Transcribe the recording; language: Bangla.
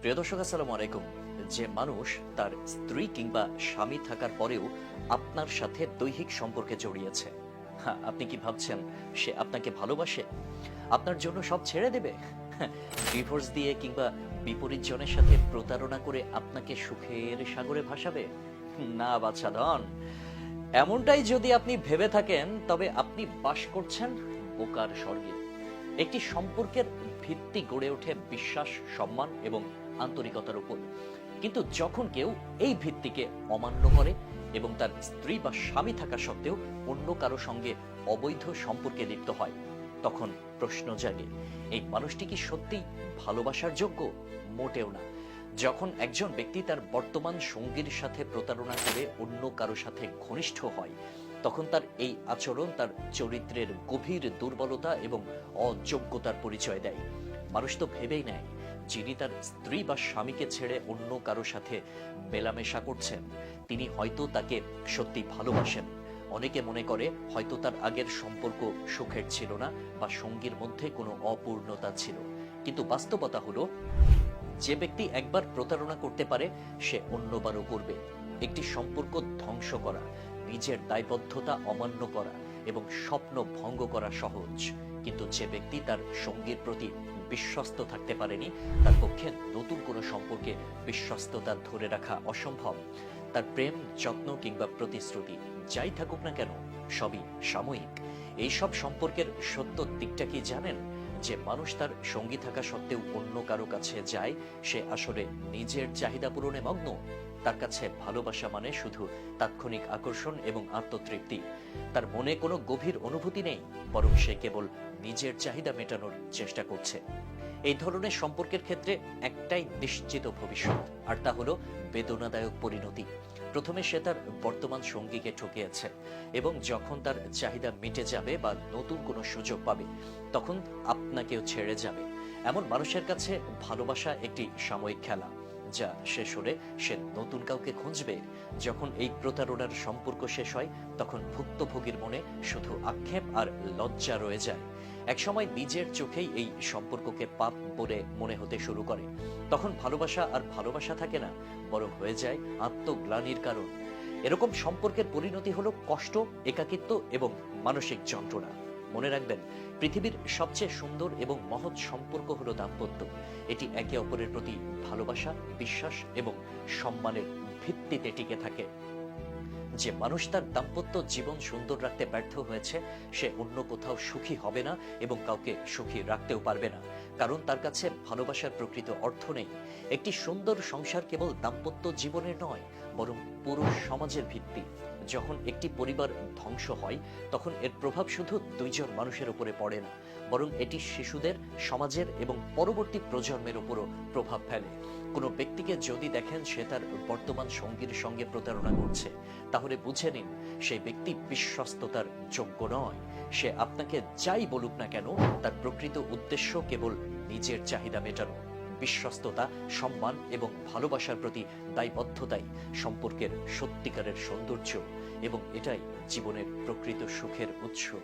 প্রিয় দর্শক আসসালামু আলাইকুম। যে মানুষ তার স্ত্রী কিংবা স্বামী থাকার পরেও আপনার সাথে দৈহিক সম্পর্কে জড়িয়েছে। হ্যাঁ, আপনি কি ভাবছেন সে আপনাকে ভালোবাসে? আপনার জন্য সব ছেড়ে দেবে? ডিভোর্স দিয়ে কিংবা বিপরীত জনের সাথে প্রতারণা করে আপনাকে সুখের সাগরে ভাসাবে? না বাছা ধন। এমনটাই যদি আপনি ভেবে থাকেন তবে আপনি বাস করছেন বোকার স্বর্গে। একটি সম্পর্কের ভিত্তি গড়ে ওঠে বিশ্বাস সম্মান এবং আন্তরিকতার উপর। কিন্তু যখন কেউ এই ভিত্তিকে অমান্য করে এবং তার স্ত্রী বা স্বামী থাকা সত্ত্বেও অন্য কারও সঙ্গে অবৈধ সম্পর্কে লিপ্ত হয়, তখন প্রশ্ন জাগে, এই মানুষটি কি সত্যিই ভালোবাসার যোগ্য? মোটেও না। যখন একজন ব্যক্তি তার বর্তমান সঙ্গীর সাথে প্রতারণা করে অন্য কারও সাথে ঘনিষ্ঠ হয়, তখন তার এই আচরণ তার চরিত্রের গভীর দুর্বলতা এবং অযোগ্যতার পরিচয় দেয়। মানুষ তো ভেবেই নেয় যিনি তার স্ত্রী বা স্বামীকে ছেড়ে অন্য কারও সাথে মেলামেশা করছেন, তিনি হয়তো তাকে সত্যি ভালোবাসেন। অনেকে মনে করে হয়তো তার আগের সম্পর্ক সুখের ছিল না বা সঙ্গীর মধ্যে কোনো অপূর্ণতা ছিল। কিন্তু বাস্তবতা হলো, যে ব্যক্তি একবার প্রতারণা করতে পারে, সে অন্যবারও করবে। একটি সম্পর্ক ধ্বংস করা, নিজের দায়বদ্ধতা অমান্য করা এবং স্বপ্ন ভঙ্গ করা সহজ। কিন্তু যে ব্যক্তি তার সঙ্গীর প্রতি বিশ্বস্ত থাকতে পারেনি, তার পক্ষে নতুন কোনো সম্পর্কে বিশ্বস্ততা ধরে রাখা অসম্ভব। তার প্রেম, যত্ন কিংবা প্রতিশ্রুতি যাই থাকুক না কেন, সবই সাময়িক। এই সব সম্পর্কের সত্য দিকটা কি জানেন? যে মানুষ তার সঙ্গী থাকা সত্ত্বেও অন্য কারও কাছে যায়, সে আসলে নিজের চাহিদা পূরণে মগ্ন? তার কাছে ভালোবাসা মানে শুধু তাৎক্ষণিক আকর্ষণ এবং আত্মতৃপ্তি। তার মনে কোনো গভীর অনুভূতি নেই, বরং সে কেবল নিজের চাহিদা মেটানোর চেষ্টা করছে। এই ধরনের সম্পর্কের ক্ষেত্রে একটাই নিশ্চিত ভবিষ্যৎ, আর তা হলো বেদনাদায়ক পরিণতি। প্রথমে সে তার বর্তমান সঙ্গীকে ঠকিয়েছে এবং যখন তার চাহিদা মিটে যাবে বা নতুন কোনো সুযোগ পাবে, তখন আপনাকেও ছেড়ে যাবে। এমন মানুষের কাছে ভালোবাসা একটি সাময়িক খেলা। যা শেষ হলে সে নতুন কাউকে খুঁজবে। যখন এই প্রতারণার সম্পর্ক শেষ হয়, তখন ভুক্তভোগীর মনে শুধু আক্ষেপ আর লজ্জা রয়ে যায়। একসময় নিজের চোখেই এই সম্পর্ককে পাপ বলে মনে হতে শুরু করে। তখন ভালোবাসা আর ভালোবাসা থাকে না, বরং হয়ে যায় আত্মগ্লানির কারণ। এরকম সম্পর্কের পরিণতি হলো কষ্ট, একাকিত্ব এবং মানসিক যন্ত্রণা। মনে রাখবেন, পৃথিবীর সবচেয়ে সুন্দর এবং মহৎ সম্পর্ক হলো দাম্পত্য। এটি একে অপরের প্রতি ভালোবাসা, বিশ্বাস এবং সম্মানের ভিত্তিতে টিকে থাকে। যে মানুষ তার দাম্পত্য জীবন সুন্দর রাখতে ব্যর্থ হয়েছে, সে অন্য কোথাও সুখী হবে না এবং কাউকে সুখী রাখতেও পারবে না। কারণ তার কাছে ভালোবাসার প্রকৃত অর্থ নেই। একটি সুন্দর সংসার কেবল দাম্পত্য জীবনের নয়, বরং পুরো সমাজের ভিত্তি। যখন একটি পরিবার ধ্বংস হয়, তখন এর প্রভাব শুধু দুইজন মানুষের উপরে পড়ে না, বরং এটি শিশুদের, সমাজের এবং পরবর্তী প্রজন্মের উপরও প্রভাব ফেলে। কোনো ব্যক্তিকে যদি দেখেন সে তার বর্তমান সঙ্গীর সঙ্গে প্রতারণা করছে, তাহলে বুঝে নিন, সেই ব্যক্তি বিশ্বস্ততার যোগ্য নয়। সে আপনাকে যাই বলুক না কেন, তার প্রকৃত উদ্দেশ্য কেবল নিজের চাহিদা মেটানো, বিশ্বস্ততা, সম্মান এবং ভালোবাসার প্রতি দায়বদ্ধতাই সম্পর্কের সত্যিকারের সৌন্দর্য এবং এটাই জীবনের প্রকৃত সুখের উৎস।